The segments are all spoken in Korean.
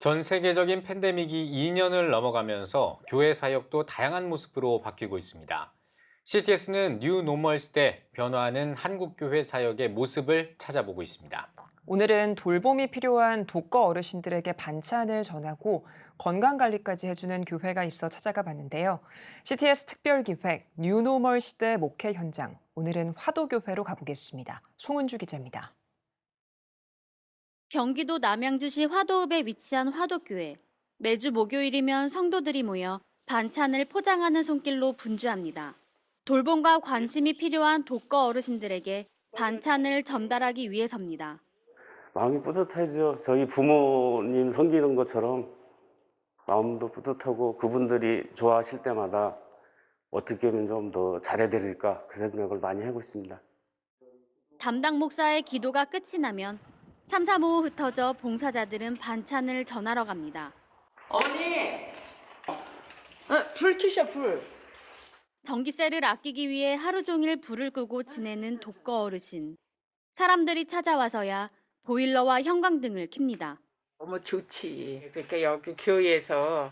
전 세계적인 팬데믹이 2년을 넘어가면서 교회 사역도 다양한 모습으로 바뀌고 있습니다. CTS는 뉴 노멀 시대 변화하는 한국 교회 사역의 모습을 찾아보고 있습니다. 오늘은 돌봄이 필요한 독거 어르신들에게 반찬을 전하고 건강관리까지 해주는 교회가 있어 찾아가 봤는데요. CTS 특별기획 뉴노멀 시대 목회 현장. 오늘은 화도교회로 가보겠습니다. 송은주 기자입니다. 경기도 남양주시 화도읍에 위치한 화도교회. 매주 목요일이면 성도들이 모여 반찬을 포장하는 손길로 분주합니다. 돌봄과 관심이 필요한 독거 어르신들에게 반찬을 전달하기 위해서입니다. 마음이 뿌듯하죠. 저희 부모님 섬기는 것처럼 마음도 뿌듯하고 그분들이 좋아하실 때마다 어떻게 하면 좀 더 잘해드릴까 그 생각을 많이 하고 있습니다. 담당 목사의 기도가 끝이 나면 삼삼오오 흩어져 봉사자들은 반찬을 전하러 갑니다. 어머니, 어, 불 켜셔 불. 전기세를 아끼기 위해 하루 종일 불을 끄고 지내는 독거 어르신. 사람들이 찾아와서야 보일러와 형광등을 켭니다. 너무 좋지. 그러니까 여기 교회에서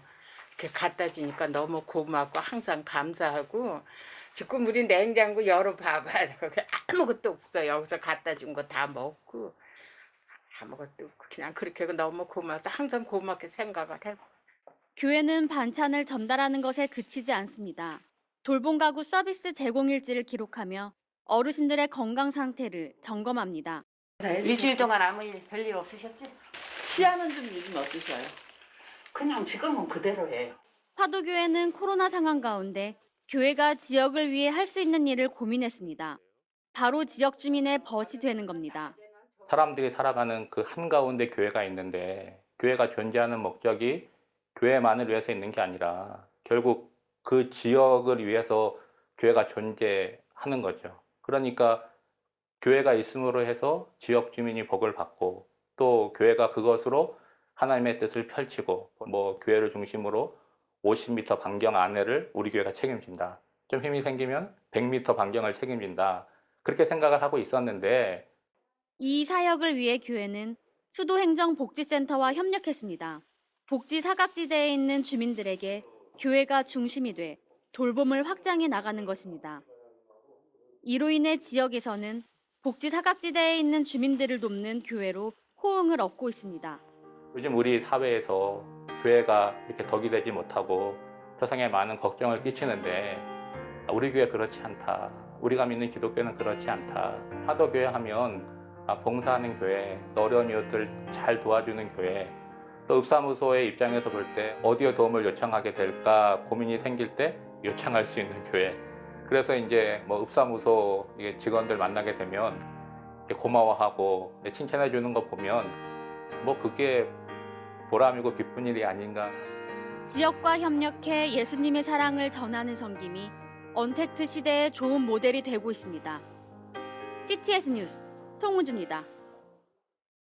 이렇게 갖다 주니까 너무 고맙고 항상 감사하고 지금 우리 냉장고 열어봐봐. 아무것도 없어. 여기서 갖다 준 거 다 먹고 아무것도 그냥 그렇게 너무 고마워서 항상 고맙게 생각을 해. 교회는 반찬을 전달하는 것에 그치지 않습니다. 돌봄 가구 서비스 제공 일지를 기록하며 어르신들의 건강 상태를 점검합니다. 일주일 동안 아무 일 별일 없으셨지? 시야는 좀 요즘 어떠셔요? 그냥 지금은 그대로 예요. 화도교회는 코로나 상황 가운데 교회가 지역을 위해 할 수 있는 일을 고민했습니다. 바로 지역 주민의 벗이 되는 겁니다. 사람들이 살아가는 그 한가운데 교회가 있는데 교회가 존재하는 목적이 교회만을 위해서 있는 게 아니라 결국 그 지역을 위해서 교회가 존재하는 거죠. 그러니까 교회가 있음으로 해서 지역 주민이 복을 받고 또 교회가 그것으로 하나님의 뜻을 펼치고 뭐 교회를 중심으로 50m 반경 안에를 우리 교회가 책임진다. 좀 힘이 생기면 100m 반경을 책임진다. 그렇게 생각을 하고 있었는데 이 사역을 위해 교회는 수도행정복지센터와 협력했습니다. 복지 사각지대에 있는 주민들에게 교회가 중심이 돼 돌봄을 확장해 나가는 것입니다. 이로 인해 지역에서는 복지 사각지대에 있는 주민들을 돕는 교회로 호응을 얻고 있습니다. 요즘 우리 사회에서 교회가 이렇게 덕이 되지 못하고 세상에 많은 걱정을 끼치는데 우리 교회 그렇지 않다. 우리가 믿는 기독교는 그렇지 않다. 하도 교회 하면 아, 봉사하는 교회, 또 어려운 이웃들 잘 도와주는 교회, 또 읍사무소의 입장에서 볼 때 어디에 도움을 요청하게 될까 고민이 생길 때 요청할 수 있는 교회. 그래서 이제 뭐 읍사무소 직원들 만나게 되면 고마워하고 칭찬해 주는 거 보면 뭐 그게 보람이고 기쁜 일이 아닌가. 지역과 협력해 예수님의 사랑을 전하는 섬김이 언택트 시대의 좋은 모델이 되고 있습니다. CTS 뉴스 송우주입니다.